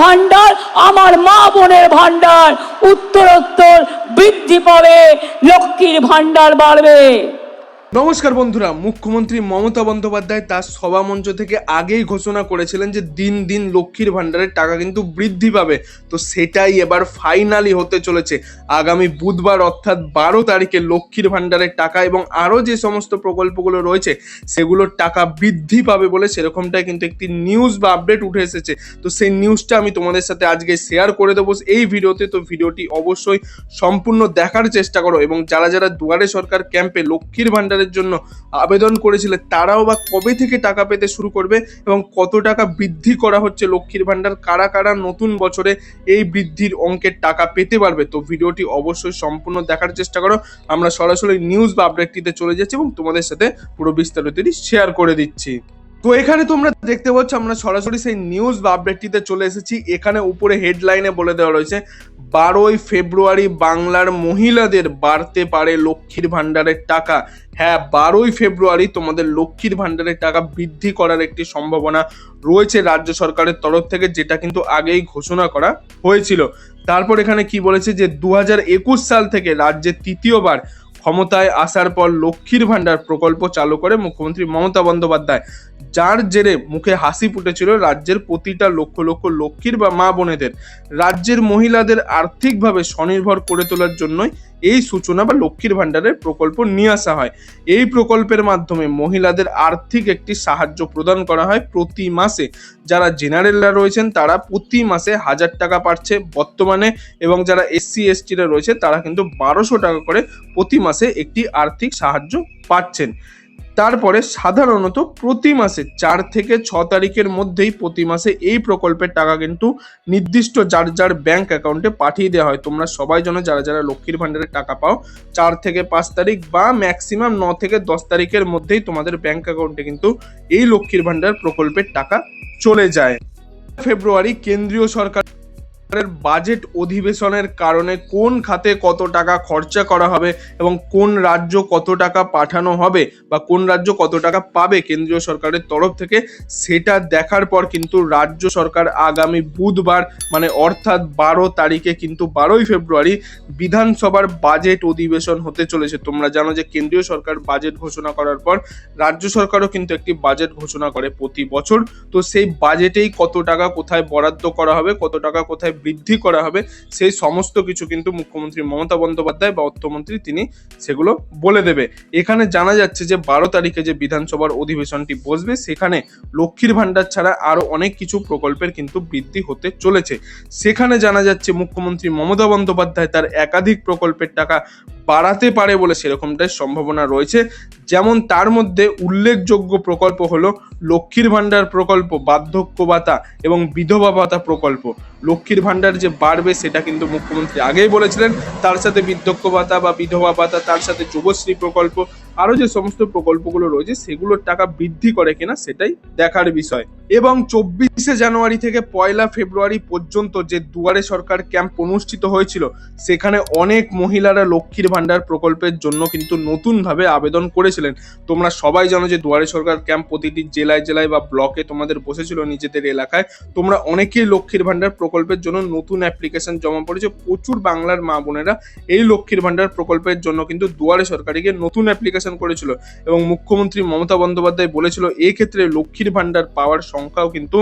ভান্ডার আমার মা বোনের ভান্ডার উত্তরোত্তর বৃদ্ধি পাবে লক্ষ্মীর ভান্ডার বাড়বে। নমস্কার বন্ধুরা, মুখ্যমন্ত্রী মমতা বন্দ্যোপাধ্যায় তার সভামঞ্চ থেকে আগেই ঘোষণা করেছিলেন যে দিন দিন লক্ষ্মীর ভাণ্ডারের টাকা কিন্তু বৃদ্ধি পাবে। তো সেটাই এবার ফাইনালি হতে চলেছে। আগামী বুধবার অর্থাৎ বারো তারিখে লক্ষ্মীর ভাণ্ডারের টাকা এবং আরও যে সমস্ত প্রকল্পগুলো রয়েছে সেগুলোর টাকা বৃদ্ধি পাবে বলে সেরকমটাই কিন্তু একটি নিউজ বা আপডেট উঠে এসেছে। তো সেই নিউজটা আমি তোমাদের সাথে আজকে শেয়ার করে দেবো। এই ভিডিওতে তো ভিডিওটি অবশ্যই সম্পূর্ণ দেখার চেষ্টা করো এবং যারা যারা দুয়ারে সরকার ক্যাম্পে লক্ষ্মীর ভাণ্ডারের জন্য আবেদন করেছিলে, তারাও বা কবে থেকে টাকা পেতে শুরু করবে এবং কত টাকা বৃদ্ধি করা হচ্ছে লক্ষ্মীর ভাণ্ডার, কারা কারা নতুন বছরে এই বৃদ্ধির অঙ্কের টাকা পেতে পারবে? তো ভিডিওটি অবশ্যই সম্পূর্ণ দেখার চেষ্টা করো। আমরা সরাসরি নিউজ বা আপডেটটিতে চলে যাচ্ছি এবং তোমাদের সাথে পুরো বিস্তারিতটি শেয়ার করে দিচ্ছি। তো এখানে তোমরা দেখতে পাচ্ছ, আমরা সরাসরি সেই নিউজ বা আপডেটটিতে চলে এসেছি। এখানে উপরে হেডলাইনে বলে দেওয়া রয়েছে বারোই ফেব্রুয়ারি বাংলার মহিলাদের বাড়তে পারে লক্ষ্মীর ভাণ্ডারের টাকা। হ্যাঁ বারোই ফেব্রুয়ারি তোমাদের লক্ষ্মীর ভাণ্ডারের টাকা বৃদ্ধি করার একটি সম্ভাবনা রয়েছে রাজ্য সরকারের তরফ থেকে, যেটা কিন্তু আগেই ঘোষণা করা হয়েছিল। তারপর এখানে কি বলেছে যে দু হাজার একুশ সাল থেকে রাজ্যে তৃতীয়বার ক্ষমতায় আসার পর লক্ষ্মীর ভাণ্ডার প্রকল্প চালু করে মুখ্যমন্ত্রী মমতা বন্দ্যোপাধ্যায়। যার জেরে মুখে হাসি ফুটেছিল রাজ্যের প্রতিটা লক্ষ লক্ষ লক্ষ্মীর বা মা বোনেদের। রাজ্যের মহিলাদের আর্থিকভাবে স্বনির্ভর করে তোলার জন্যই এই সূচনা বা লক্ষ্মীর ভাণ্ডারের প্রকল্প নিয়ে আসা হয়। এই প্রকল্পের মাধ্যমে মহিলাদের আর্থিক একটি সাহায্য প্রদান করা হয় প্রতি মাসে। যারা জেনারেলরা রয়েছেন তারা প্রতি মাসে হাজার টাকা পাচ্ছে বর্তমানে এবং যারা এসসি, এসটিরা রয়েছে তারা কিন্তু বারোশো টাকা করে প্রতি মাসে একটি আর্থিক সাহায্য পাচ্ছেন। তারপরে সাধারণত প্রতি মাসে চার থেকে ছ তারিখের মধ্যেই প্রতি মাসে এই প্রকল্পের টাকা কিন্তু নির্দিষ্ট যার যার ব্যাংক অ্যাকাউন্টে পাঠিয়ে দেওয়া হয়। তোমরা সবাই জানো যারা যারা লক্ষ্মীর ভাণ্ডারের টাকা পাও, চার থেকে পাঁচ তারিখ বা ম্যাক্সিমাম ন থেকে দশ তারিখের মধ্যেই তোমাদের ব্যাংক অ্যাকাউন্টে কিন্তু এই লক্ষ্মীর ভাণ্ডার প্রকল্পের টাকা চলে যায়। ফেব্রুয়ারি কেন্দ্রীয় সরকার বাজেট অধিবেশনের কারণে কোন খাতে কত টাকা খরচা করা হবে এবং কোন রাজ্য কত টাকা পাঠানো হবে বা কোন রাজ্য কত টাকা পাবে কেন্দ্রীয় সরকারের তরফ থেকে, সেটা দেখার পর কিন্তু রাজ্য সরকার আগামী বুধবার মানে অর্থাৎ বারো তারিখে কিন্তু বারোই ফেব্রুয়ারি বিধানসভার বাজেট অধিবেশন হতে চলেছে। তোমরা জানো যে কেন্দ্রীয় সরকার বাজেট ঘোষণা করার পর রাজ্য সরকারও কিন্তু একটি বাজেট ঘোষণা করে প্রতি বছর। তো সেই বাজেটেই কত টাকা কোথায় বরাদ্দ করা হবে, কত টাকা কোথায় বৃদ্ধি করা হবে, সেই সমস্ত কিছু কিন্তু মুখ্যমন্ত্রী মমতা বন্দ্যোপাধ্যায় বা অর্থমন্ত্রী তিনি সেগুলো বলে দেবে। এখানে জানা যাচ্ছে যে, বারো তারিখে যে বিধানসভার অধিবেশনটি বসবে, সেখানে লক্ষ্মীর ভাণ্ডার ছাড়া আরও অনেক কিছু প্রকল্পের কিন্তু বৃদ্ধি হতে চলেছে। সেখানে জানা যাচ্ছে, মুখ্যমন্ত্রী মমতা বন্দ্যোপাধ্যায় তার একাধিক প্রকল্পের টাকা বাড়াতে পারে বলে সেরকমটাই সম্ভাবনা রয়েছে। যেমন তার মধ্যে উল্লেখযোগ্য প্রকল্প হলো লক্ষ্মীর ভাণ্ডার প্রকল্প, বার্ধক্য ভাতা এবং বিধবা ভাতা প্রকল্প। লক্ষ্মীর ভাণ্ডার যে বাড়বে সেটা কিন্তু মুখ্যমন্ত্রী আগেই বলেছিলেন। তার সাথে বৃদ্ধক্য ভাতা বা বিধবা ভাতা, তার সাথে যুবশ্রী প্রকল্প আরও যে সমস্ত প্রকল্পগুলো রয়েছে, সেগুলোর টাকা বৃদ্ধি করে কিনা সেটাই দেখার বিষয়। এবং চব্বিশে জানুয়ারি থেকে পয়লা ফেব্রুয়ারি পর্যন্ত যে দুয়ারে সরকার ক্যাম্প অনুষ্ঠিত হয়েছিল, সেখানে অনেক মহিলারা লক্ষ্মীর ভাণ্ডার প্রকল্পের জন্য কিন্তু নতুনভাবে আবেদন করেছিলেন। তোমরা সবাই জানো যে দুয়ারে সরকার ক্যাম্প প্রতিটি জেলায় জেলায় বা ব্লকে তোমাদের বসেছিল নিজেদের এলাকায়। তোমরা অনেকেই লক্ষ্মীর ভাণ্ডার প্রকল্পের জন্য নতুন অ্যাপ্লিকেশন জমা পড়েছে। প্রচুর বাংলার মা বোনেরা এই লক্ষ্মীর ভাণ্ডার প্রকল্পের জন্য কিন্তু দুয়ারে সরকারিকে নতুন অ্যাপ্লিকেশন করেছিল এবং মুখ্যমন্ত্রী মমতা বন্দ্যোপাধ্যায় বলেছিল, এক্ষেত্রে ক্ষেত্রে লক্ষ্মীর ভাণ্ডার পাওয়ার সংখ্যাও কিন্তু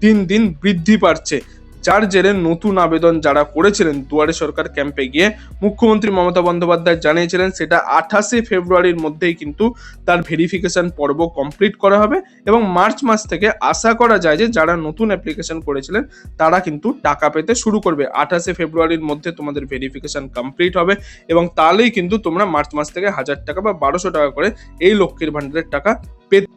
দিন দিন বৃদ্ধি পাচ্ছে। যার জেরে নতুন আবেদন যারা করেছিলেন, দুয়ারে সরকার ক্যাম্পে গিয়ে মুখ্যমন্ত্রী মমতা বন্দ্যোপাধ্যায় জানিয়েছিলেন, সেটা আঠাশে ফেব্রুয়ারির মধ্যেই কিন্তু তার ভেরিফিকেশন পর্ব কমপ্লিট করা হবে এবং মার্চ মাস থেকে আশা করা যায় যে যারা নতুন অ্যাপ্লিকেশন করেছিলেন, তারা কিন্তু টাকা পেতে শুরু করবে। আঠাশে ফেব্রুয়ারির মধ্যে তোমাদের ভেরিফিকেশন কমপ্লিট হবে এবং তাহলেই কিন্তু তোমরা মার্চ মাস থেকে হাজার টাকা বা বারোশো টাকা করে এই লক্ষ্মীর ভাণ্ডারের টাকা পেতে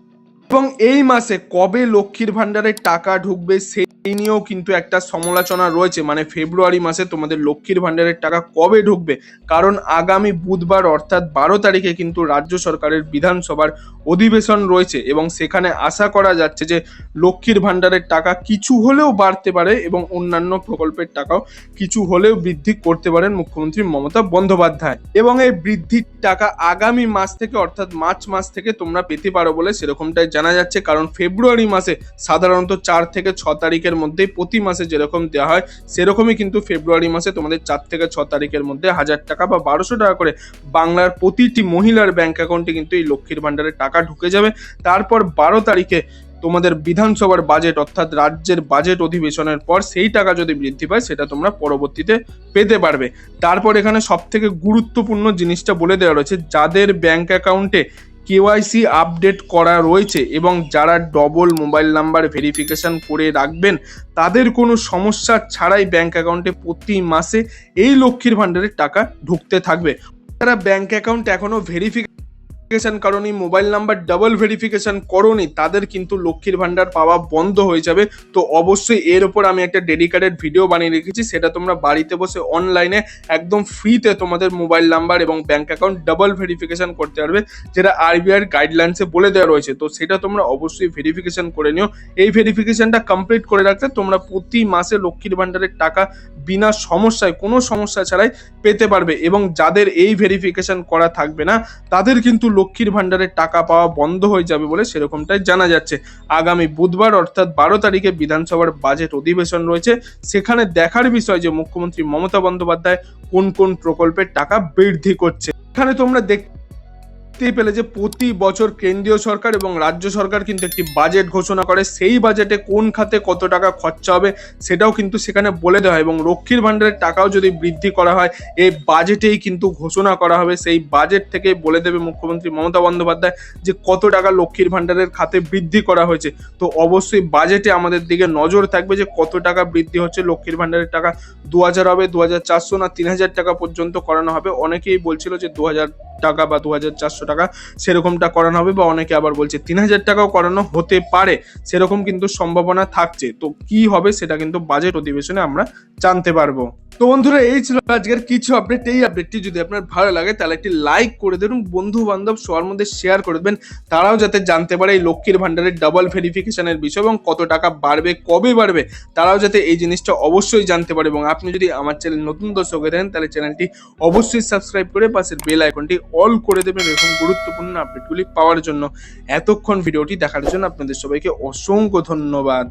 এবং এই মাসে কবে লক্ষ্মীর ভাণ্ডারের টাকা ঢুকবে সেই নিয়েও কিন্তু একটা সমালোচনা রয়েছে। মানে ফেব্রুয়ারি মাসে তোমাদের লক্ষ্মীর ভাণ্ডারের টাকা কবে ঢুকবে? কারণ আগামী বুধবার অর্থাৎ বারো তারিখে কিন্তু রাজ্য সরকারের বিধানসভার অধিবেশন রয়েছে এবং সেখানে আশা করা যাচ্ছে যে লক্ষ্মীর ভাণ্ডারের টাকা কিছু হলেও বাড়তে পারে এবং অন্যান্য প্রকল্পের টাকাও কিছু হলেও বৃদ্ধি করতে পারেন মুখ্যমন্ত্রী মমতা বন্দ্যোপাধ্যায়। এবং এই বৃদ্ধির টাকা আগামী মাস থেকে অর্থাৎ মার্চ মাস থেকে তোমরা পেতে পারো বলে সেরকমটাই জানা যাচ্ছে। কারণ ফেব্রুয়ারি মাসে সাধারণত চার থেকে ছ তারিখের তারিখের মধ্যে প্রতি মাসে যেরকম দেওয়া হয়, সেরকমই কিন্তু ফেব্রুয়ারি মাসে তোমাদের চার থেকে ছ তারিখের মধ্যে হাজার টাকা বা বারোশো টাকা করে বাংলার প্রতিটি মহিলার ব্যাংক অ্যাকাউন্টে কিন্তু এই লক্ষ্মীর ভাণ্ডারের টাকা ঢুকে যাবে। তারপর বারো তারিখে তোমাদের বিধানসভার বাজেট অর্থাৎ রাজ্যের বাজেট অধিবেশনের পর সেই টাকা যদি বৃদ্ধি পায়, সেটা তোমরা পরবর্তীতে পেতে পারবে। তারপর এখানে সব থেকে গুরুত্বপূর্ণ জিনিসটা বলে দেওয়া রয়েছে, যাদের ব্যাংক অ্যাকাউন্টে কেওয়াইসি আপডেট করা রয়েছে এবং যারা ডবল মোবাইল নাম্বার ভেরিফিকেশন করে রাখবেন, তাদের কোনো সমস্যা ছাড়াই ব্যাঙ্ক অ্যাকাউন্টে প্রতি মাসে এই লক্ষ্মীর ভাণ্ডারের টাকা ঢুকতে থাকবে। তারা ব্যাঙ্ক অ্যাকাউন্ট এখনও ভেরিফিকেশন করনি মোবাইল নাম্বার ডাবল ভেরিফিকেশন করনি, তাদের কিন্তু লক্ষ্মীর ভাণ্ডার পাওয়া বন্ধ হয়ে যাবে। তো অবশ্যই এর ওপর আমি একটা ডেডিকেটেড ভিডিও বানিয়ে রেখেছি, সেটা তোমরা বাড়িতে বসে অনলাইনে একদম ফ্রিতে তোমাদের মোবাইল নাম্বার এবং ব্যাংক অ্যাকাউন্ট ডাবল ভেরিফিকেশন করতে পারবে, যেটা আরবিআইয়ের গাইডলাইন্সে বলে দেওয়া রয়েছে। তো সেটা তোমরা অবশ্যই ভেরিফিকেশন করে নিও। এই ভেরিফিকেশনটা কমপ্লিট করে রাখতে তোমরা প্রতি মাসে লক্ষ্মীর ভান্ডারের টাকা বিনা সমস্যায়, কোনো সমস্যা ছাড়াই পেতে পারবে এবং যাদের এই ভেরিফিকেশন করা থাকবে না, তাদের কিন্তু লক্ষ্মীর ভাণ্ডারের টাকা পাওয়া বন্ধ হয়ে যাবে বলে সেরকমটাই জানা যাচ্ছে। আগামী বুধবার অর্থাৎ বারো তারিখে বিধানসভার বাজেট অধিবেশন রয়েছে। সেখানে দেখার বিষয় যে মুখ্যমন্ত্রী মমতা বন্দ্যোপাধ্যায় কোন কোন প্রকল্পের টাকা বৃদ্ধি করছে। এখানে তোমরা দেখতেই পেলে যে প্রতি বছর কেন্দ্রীয় সরকার এবং রাজ্য সরকার কিন্তু একটি বাজেট ঘোষণা করে, সেই বাজেটে কোন খাতে কত টাকা খরচা হবে সেটাও কিন্তু সেখানে বলে দেওয়া হয় এবং লক্ষ্মীর ভাণ্ডারের টাকাও যদি বৃদ্ধি করা হয়, এই বাজেটেই কিন্তু ঘোষণা করা হবে। সেই বাজেট থেকে বলে দেবে মুখ্যমন্ত্রী মমতা বন্দ্যোপাধ্যায় যে কত টাকা লক্ষ্মীর ভাণ্ডারের খাতে বৃদ্ধি করা হয়েছে। তো অবশ্যই বাজেটে আমাদের দিকে নজর থাকবে যে কত টাকা বৃদ্ধি হচ্ছে, লক্ষ্মীর ভাণ্ডারের টাকা দু হাজার হবে, দু হাজার চারশো না তিন হাজার টাকা পর্যন্ত করানো হবে। অনেকেই বলছিল যে দু হাজার টাকা বা দু হাজার চারশো টাকা সেরকমটা করানো হবে বা অনেকে আবার বলছে তিন হাজার টাকাও করানো হতে পারে, সেরকম কিন্তু সম্ভাবনা থাকছে। তো কি হবে সেটা কিন্তু বাজেট অধিবেশনে আমরা জানতে পারব। তো বন্ধুরা, এই ছিল আজকের কিছু আপডেট এই আপডেটটি যদি আপনার ভালো লাগে, তাহলে একটি লাইক করে দেবেন বন্ধু বান্ধব সবার মধ্যে শেয়ার করে দেবেন, তারাও যাতে জানতে পারে এই লক্ষ্মীর ভান্ডারের ডাবল ভেরিফিকেশনের বিষয় এবং কত টাকা বাড়বে, কবে বাড়বে, তারাও যাতে এই জিনিসটা অবশ্যই জানতে পারে। এবং আপনি যদি আমার চ্যানেল নতুন দর্শক হয়ে থাকেন, তাহলে চ্যানেলটি অবশ্যই সাবস্ক্রাইব করে পাশের বেল আইকনটি অল করে দেবেন এরকম গুরুত্বপূর্ণ আপডেটগুলি পাওয়ার জন্য। এতক্ষণ ভিডিওটি দেখার জন্য আপনাদের সবাইকে অসংখ্য ধন্যবাদ।